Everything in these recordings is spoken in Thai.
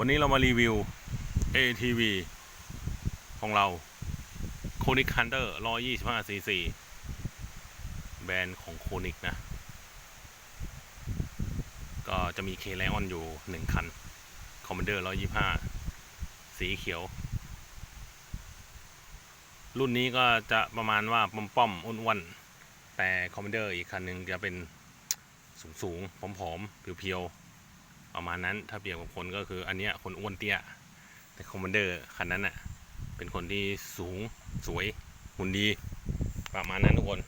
วันนี้เรามารีวิว ATV ของเรา k o n i c Hunter 125 cc แบรนด์ของ k o n i c นะ ก็จะมี K Lion อยู่ 1 คัน Commander 125 สีเขียว รุ่นนี้ก็จะประมาณว่าป้อมๆอ้วนๆแต่ Commander อีกคันหนึ่งจะเป็นสูงๆผอมๆเพียวๆ ประมาณนั้นถ้าเปรียบกับคนก็คืออันเนี้ยคนอ้วนเตี้ย แต่คอมมานเดอร์คันนั้นน่ะเป็นคนที่สูงสวยหุ่นดี ประมาณนั้นทุกคน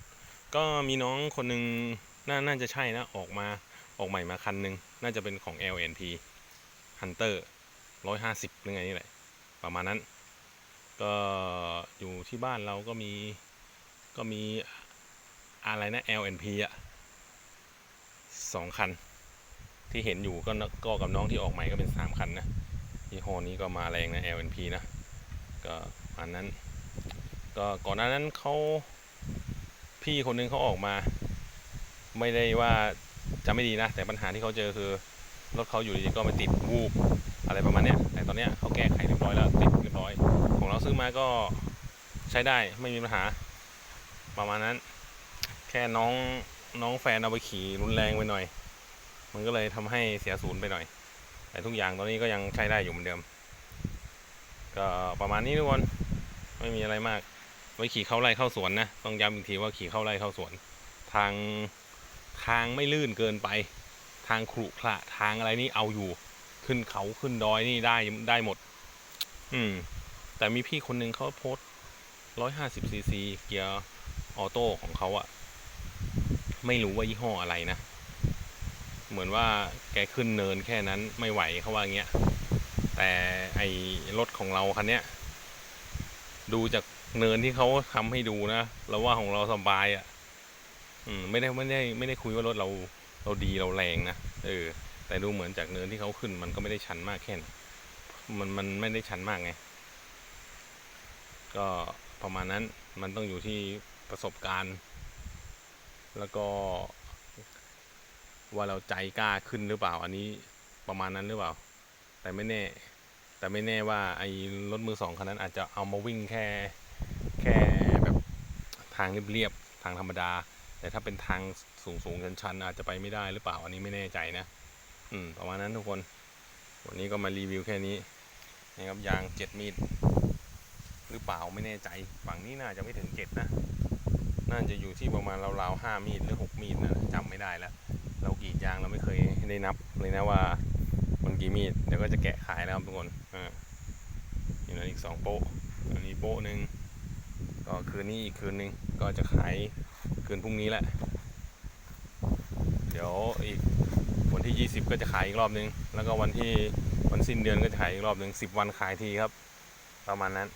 ก็มีน้องคนหนึ่งน่าน่าจะใช่นะ ออกมาออกใหม่มาคันหนึ่งน่าจะเป็นของ LNT Hunter 150หรือไงนี่แหละ ประมาณนั้น ก็อยู่ที่บ้านเราก็มีก็มีอะไรนะ LNP อะสองคัน ที่เห็นอยู่ก็ก็กับน้องที่ออกใหม่ก็เป็นสามคันนะยี่ห้อนี้ก็มาแรงนะ LNP นะ ก็อันนั้น ก็ก่อนหน้านั้นเขาพี่คนนึงเขาออกมา ไม่ได้ว่าจะไม่ดีนะ แต่ปัญหาที่เขาเจอคือ รถเขาอยู่ดีก็มาติดวูบอะไรประมาณเนี้ยแต่ตอนเนี้ยเขาแก้ไขเรียบร้อยแล้วติดเรียบร้อย ของเราซื้อมาก็ใช้ได้ไม่มีปัญหา ประมาณนั้น แค่น้องน้องแฟนเอาไปขี่รุนแรงไปหน่อย มันก็เลยทำให้เสียศูนย์ไปหน่อย แต่ทุกอย่างตอนนี้ก็ยังใช้ได้อยู่เหมือนเดิม ก็ประมาณนี้ทุกคนไม่มีอะไรมาก ไว้ขี่เข้าไร่เข้าสวนนะ ต้องย้ำอีกทีว่าขี่เข้าไร่เข้าสวน ทางทางไม่ลื่นเกินไป ทางขรุขระทางอะไรนี่เอาอยู่ ขึ้นเขาขึ้นดอยนี่ได้ได้หมด อืม แต่มีพี่คนหนึ่งเขาโพสร้อยห้าสิบซีซีเกียร์ออโต้ของเขาอะไม่รู้ว่ายี่ห้ออะไรนะ เหมือนว่าแกขึ้นเนินแค่นั้นไม่ไหวเขาว่าเงี้ย แต่ไอรถของเราคันเนี้ยดูจากเนินที่เขาทำให้ดูนะเราว่าของเราสบายอะ่ะ อืมไม่ได้ไม่ได้ไม่ได้คุยว่ารถเราเราดีเราแรงนะเออ แต่ดูเหมือนจากเนินที่เขาขึ้น มันก็ไม่ได้ชันมากแค่นมันมันไม่ได้ชันมากไงก็ประมาณนั้นมันต้องอยู่ที่ประสบการณ์ แล้วก็ ว่าเราใจกล้าขึ้นหรือเปล่า อันนี้ประมาณนั้นหรือเปล่า แต่ไม่แน่ แต่ไม่แน่ว่าไอ้รถมือสองคันนั้นอาจจะเอามาวิ่งแค่แค่แบบทางเรียบๆทางธรรมดา แต่ถ้าเป็นทางสูงๆชันๆอาจจะไปไม่ได้หรือเปล่า อันนี้ไม่แน่ใจนะ อืมประมาณนั้นทุกคน วันนี้ก็มารีวิวแค่นี้นะครับยางเจ็ดมีดหรือเปล่าไม่แน่ใจ ฝั่งนี้น่าจะไม่ถึงเจ็ดนะ น่าจะอยู่ที่ประมาณราวๆห้ามีดหรือหกมีดนะ ได้นับเลยนะว่ามันกี่มีดเดี๋ยวก็จะแกะขายแล้วครับทุกคนอ่านี่นะอีกสองโป๊ะอันนี้โป๊ะหนึ่งก็คืนนี้อีกคืนหนึ่งก็จะขายคืนพรุ่งนี้แหละ เดี๋ยวอีกวันที่ 20 ก็จะขายอีกรอบนึง แล้วก็วันที่วันสิ้นเดือนก็จะขายอีกรอบนึง10 วันขายทีครับ ประมาณนั้น